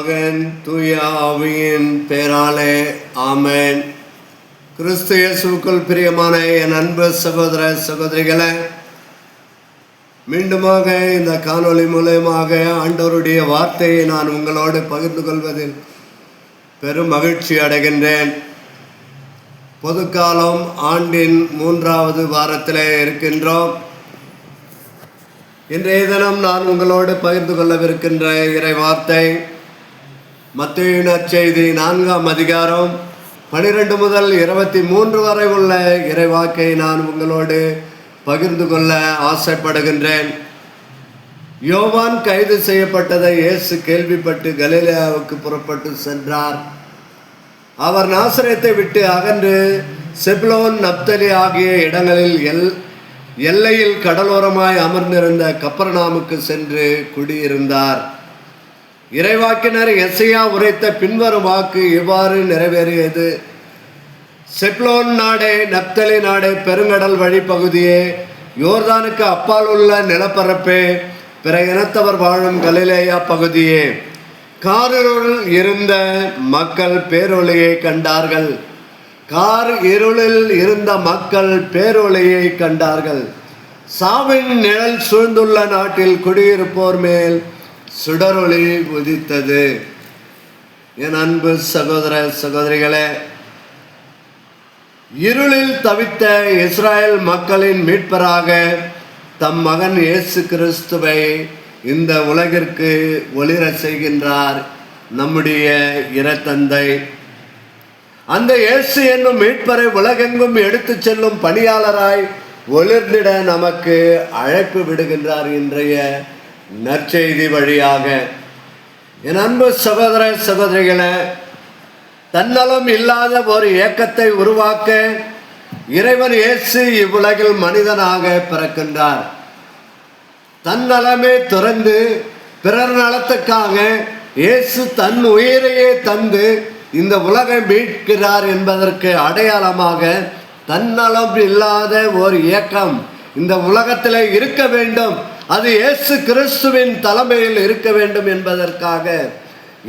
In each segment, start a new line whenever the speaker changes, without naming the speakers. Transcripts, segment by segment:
மகன் தூய ஆவியின் பேராலே ஆமேன். கிறிஸ்து இயேசுக்குள் பிரியமான என் அன்பு சகோதர சகோதரிகளை மீண்டுமாக இந்த காணொளி மூலயமாக ஆண்டவருடைய வார்த்தையை நான் உங்களோடு பகிர்ந்து கொள்வதில் பெரும் மகிழ்ச்சி அடைகின்றேன். பொதுக்காலம் ஆண்டின் மூன்றாவது வாரத்தில் இருக்கின்றோம். இன்றைய தினம் நான் உங்களோடு பகிர்ந்து கொள்ளவிருக்கின்ற இறை வார்த்தை மத்திய நற்செய்தி நான்காம் அதிகாரம் பனிரெண்டு முதல் இருபத்தி மூன்று வரை உள்ள இறைவாக்கை நான் உங்களோடு பகிர்ந்து கொள்ள ஆசைப்படுகின்றேன். யோவான் கைது செய்யப்பட்டதை இயேசு கேள்விப்பட்டு கலிலேயாவுக்கு புறப்பட்டு சென்றார். அவர் நாசரேத்தை விட்டு அகன்று செப்லோன் நப்தலி ஆகிய இடங்களில் எல் எல்லையில் கடலோரமாய் அமர்ந்திருந்த கப்பர்நாமுக்கு சென்று குடியிருந்தார். இறைவாக்கினர் எசையா உரைத்த பின்வரும் வாக்கு இவ்வாறு நிறைவேறியது. செப்லோன் நாடே நப்தலி நாடே பெருங்கடல் வழிப்பகுதியே யோர்தானுக்கு அப்பால் உள்ள நிலப்பரப்பே பிற இனத்தவர் வாழும் கலிலேயா பகுதியே. காரிருள் இருந்த மக்கள் பேரொலியை கண்டார்கள். கார் இருளில் இருந்த மக்கள் பேரொளியை கண்டார்கள். சாவின் நிழல் சூழ்ந்துள்ள நாட்டில் குடியிருப்போர் மேல் சுடரொளி உதித்தது. என் அன்பு சகோதர சகோதரிகளே இருளில் தவித்த இஸ்ராயல் மக்களின் மீட்பராக தம் மகன் இயேசு கிறிஸ்துவை இந்த உலகிற்கு ஒளிர செய்கின்றார் நம்முடைய இரத்தந்தை அந்த இயேசு என்னும் மீட்பரை உலகெங்கும் எடுத்து செல்லும் பணியாளராய் ஒளிர்ந்திட நமக்கு அழைப்பு விடுகின்றார் இன்றைய நற்செய்தி வழியாக. என் அன்பு சகோதர சகோதரிகளை தன்னலம் இல்லாத ஒரு இயக்கத்தை உருவாக்க இறைவன் இயேசு இவ்வுலகில் மனிதனாக பிறக்கின்றார். தன்னலமே துறந்து பிறர் நலத்துக்காக இயேசு தன் உயிரையே தந்து இந்த உலகை மீட்கிறார் என்பதற்கு அடையாளமாக தன்னலம் இல்லாத ஒரு இயக்கம் இந்த உலகத்தில் இருக்க வேண்டும். அது இயேசு கிறிஸ்துவின் தலைமையில் இருக்க வேண்டும் என்பதற்காக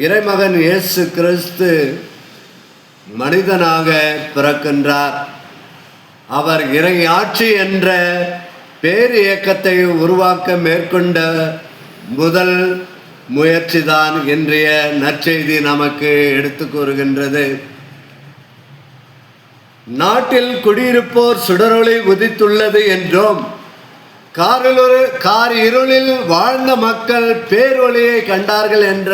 இறைமகன் இயேசு கிறிஸ்து மனிதனாக பிறக்கின்றார். அவர் இறை ஆட்சி என்ற பேர் இயக்கத்தை உருவாக்க மேற்கொண்ட முதல் முயற்சிதான் இன்றைய நற்செய்தி நமக்கு எடுத்து கூறுகின்றது. நாட்டில் குடியிருப்போர் சுடரொளி உதித்துள்ளது என்றும். காரிலொரு கார் இருளில் வாழ்ந்த மக்கள் பேரொளியை கண்டார்கள் என்ற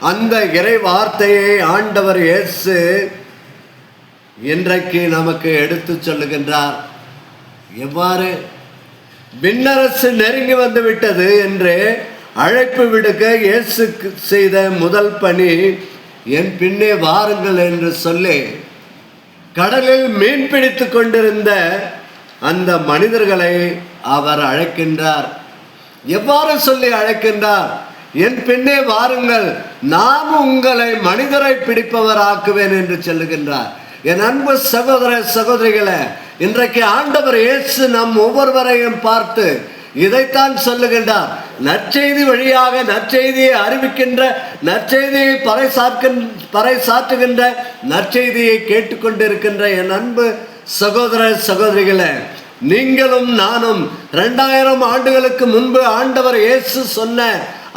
அந்த இறை வார்த்தையை ஆண்டவர் இயேசு இன்றைக்கு நமக்கு எடுத்து சொல்லுகின்றார். எவ்வாறு? விண்ணரசு நெருங்கி வந்து விட்டது என்று அழைப்பு விடுக்க இயேசு செய்த முதல் பணி என் பின்னே வாருங்கள் என்று சொல்லி கடலில் மீன் பிடித்து கொண்டிருந்த அந்த மனிதர்களை அவர் அழைக்கின்றார். எவ்வாறு சொல்லி அழைக்கின்றார்? என் பின்னே வாருங்கள் நான் உங்களை மனிதரை பிடிப்பவர் ஆக்குவேன் என்று சொல்லுகின்றார். என் அன்பு சகோதர சகோதரிகளை இன்றைக்கு ஆண்டவர் இயேசு நம் ஒவ்வொருவரையும் பார்த்து இதைத்தான் சொல்லுகின்றார். நற்செய்தி வழியாக நற்செய்தியை அறிவிக்கின்ற நற்செய்தியை பறைசாற்கின் பறைசாற்றுகின்ற நற்செய்தியை கேட்டுக்கொண்டிருக்கின்ற என் அன்பு சகோதர சகோதரிகளை நீங்களும் நானும் ரெண்டாயிரம் ஆண்டுகளுக்கு முன்பு ஆண்டவர் இயேசு சொன்ன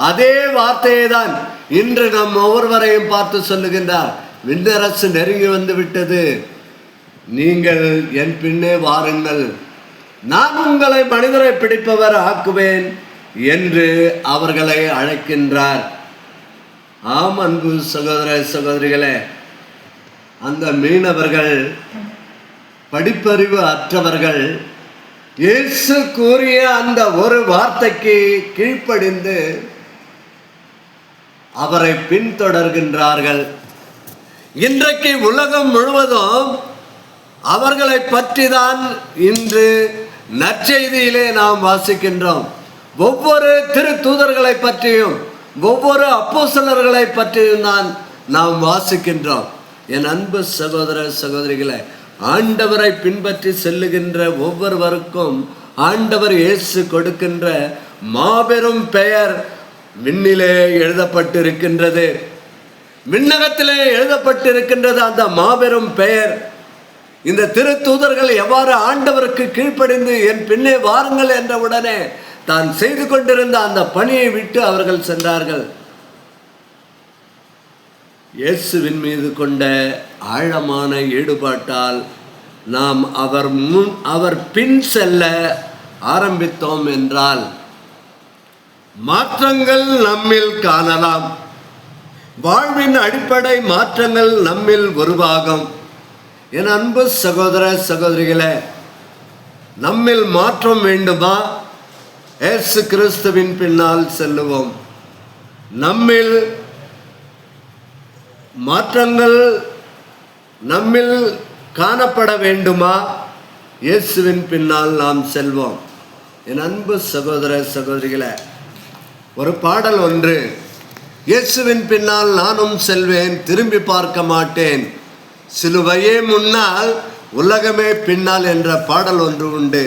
அதே வார்த்தையை தான் இன்று நம் ஒவ்வொருவரையும் பார்த்து சொல்லுகின்றார். விண்ணரசு நெருங்கி வந்து விட்டது. நீங்கள் என் பின்னே வாருங்கள். நான் உங்களை மனிதரை பிடிப்பவர் ஆக்குவேன் என்று அவர்களை அழைக்கின்றார். ஆம் அன்பு சகோதர சகோதரிகளே அந்த மீனவர்கள் படிப்பறிவு அற்றவர்கள் இயேசு கூறிய அந்த ஒரு வார்த்தைக்கு கீழ்ப்படிந்து அவரை பின்தொடர்கின்றார்கள். இன்றைக்கு உலகம் முழுவதும் அவர்களை பற்றி தான் இன்று நற்செய்தியிலே நாம் வாசிக்கின்றோம். ஒவ்வொரு திரு தூதர்களை பற்றியும் ஒவ்வொரு அப்போசலர்களை பற்றியும் தான் நாம் வாசிக்கின்றோம். என் அன்பு சகோதர சகோதரிகளை ஆண்டவரை பின்பற்றி செல்லுகின்ற ஒவ்வொருவருக்கும் ஆண்டவர் இயேசு கொடுக்கின்ற மாபெரும் பெயர் விண்ணிலே எழுதப்பட்டிருக்கின்றது. விண்ணகத்திலே எழுதப்பட்டிருக்கின்றது அந்த மாபெரும் பெயர். இந்த திருத்தூதர்கள் எவ்வாறு ஆண்டவருக்கு கீழ்ப்படிந்து என் பின்னே வாருங்கள் என்ற உடனே தான் செய்து கொண்டிருந்த அந்த பணியை விட்டு அவர்கள் சென்றார்கள். இயேசுவின் மீது கொண்ட ஆழமான ஈடுபாட்டால் நாம் அவர் முன் அவர் பின் செல்ல ஆரம்பித்தோம் என்றால் மாற்றங்கள் நம்மில் காணலாம். வாழ்வின் அடிப்படை மாற்றங்கள் நம்மில் உருவாகும். என் அன்பு சகோதர சகோதரிகளே நம்மில் மாற்றம் வேண்டுமா? ஏசு கிறிஸ்துவின் பின்னால் செல்லுவோம். நம்மில் மாற்றங்கள் நம்மில் காணப்பட வேண்டுமா? இயேசுவின் பின்னால் நாம் செல்வோம். என் அன்பு சகோதர சகோதரிகளே ஒரு பாடல் ஒன்று. இயேசுவின் பின்னால் நானும் செல்வேன் திரும்பி பார்க்க மாட்டேன். சிலுவையே முன்னால் உலகமே பின்னால் என்ற பாடல் ஒன்று உண்டு.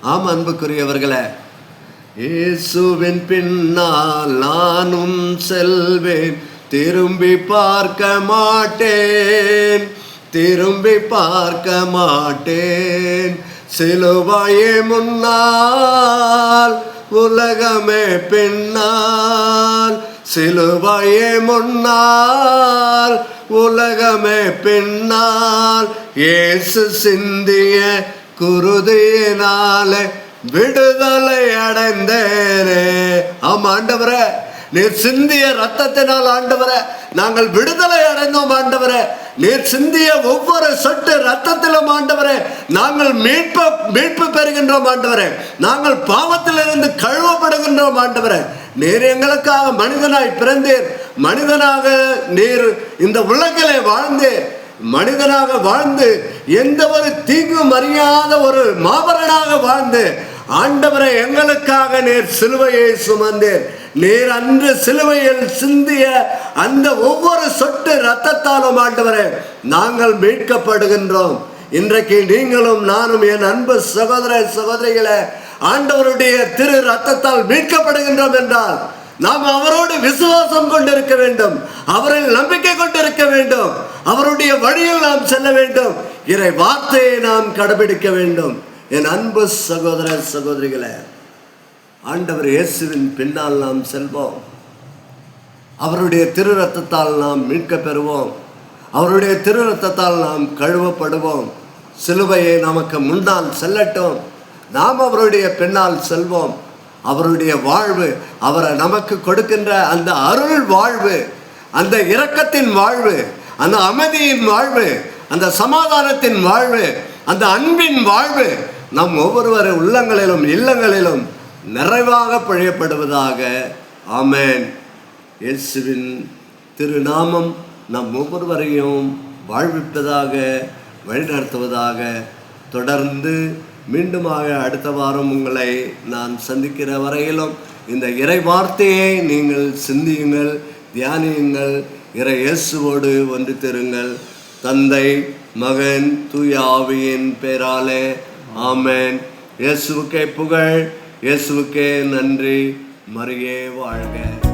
ஆம் அன்புக்குரியவர்களே இயேசுவின் பின்னால் நானும் செல்வேன் திரும்பி பார்க்க மாட்டேன். திரும்பி பார்க்க மாட்டேன். சிலுவாயே முன்னால் உலகமே பின்னால். சிலுவாயே முன்னால் உலகமே பின்னால். ஏசு சிந்திய குருதியினாலே விடுதலை அடைந்தேனே. ஆமாண்டவரே. நீர் சிந்திய ரத்தத்தினால் ஆண்டவரை நாங்கள் விடுதலை அடைந்தோம் ஆண்டவரை. நீர் சிந்திய ஒவ்வொரு சொட்டு ரத்தத்திலும் ஆண்டவரே நாங்கள் மீட்பு மீட்பு பெறுகின்றோம் ஆண்டவரே. நாங்கள் பாவத்திலிருந்து கழுவப்படுகின்றோம் ஆண்டவரே. நீர் எங்களுக்காக மனிதனாய் பிறந்தீர். மனிதனாக நீர் இந்த உலகிலே வாழ்ந்தீர். மனிதனாக வாழ்ந்து எந்த ஒரு தீங்கும் அறியாத ஒரு மாபரனாக வாழ்ந்து ஆண்டவரை எங்களுக்காக நீர் சிலுவையை சுமந்தீர் நீர் அன்று சிலுவையில் சிந்திய அந்த ஒவ்வொரு சொட்டு ரத்தத்தாலும் ஆண்டவரே நாங்கள் மீட்கப்படுகின்றோம். இன்றைக்கு நீங்களும் நானும் என் அன்பு சகோதர சகோதரிகளை ஆண்டவருடைய திரு ரத்தத்தால் மீட்கப்படுகின்றோம் என்றால் நாம் அவரோடு விசுவாசம் கொண்டிருக்க வேண்டும். அவரில் நம்பிக்கை கொண்டிருக்க வேண்டும். அவருடைய வழியில் நாம் செல்ல வேண்டும். இறை வார்த்தையை நாம் கடைபிடிக்க வேண்டும். என் அன்பு சகோதர சகோதரிகளை ஆண்டவர் இயேசுவின் பின்னால் நாம் செல்வோம். அவருடைய திரு ரத்தத்தால் நாம் மீட்க பெறுவோம் அவருடைய திரு ரத்தத்தால் நாம் கழுவப்படுவோம். சிலுவையை நமக்கு முன்னால் செல்லட்டும். நாம் அவருடைய பின்னால் செல்வோம். அவருடைய வாழ்வு அவரை நமக்கு கொடுக்கின்ற அந்த அருள் வாழ்வு அந்த இரக்கத்தின் வாழ்வு அந்த அமைதியின் வாழ்வு அந்த சமாதானத்தின் வாழ்வு அந்த அன்பின் வாழ்வு நம் ஒவ்வொருவர் உள்ளங்களிலும் இல்லங்களிலும் நிறைவாக பிழையப்படுவதாக ஆமேன். இயேசுவின் திருநாமம் நம் ஒவ்வொருவரையும் வாழ்விப்பதாக வழிநடத்துவதாக. தொடர்ந்து மீண்டுமாக அடுத்த வாரம் உங்களை நான் சந்திக்கிற வரையிலும் இந்த இறை வார்த்தையை நீங்கள் சிந்தியுங்கள் தியானியுங்கள் இறை இயேசுவோடு ஒன்று திருங்கள் தந்தை மகன் தூய ஆவியின் பேராலே ஆமேன். இயேசுக்கே புகழ் இயேசுக்கே நன்றி. மறியே வாழ்க.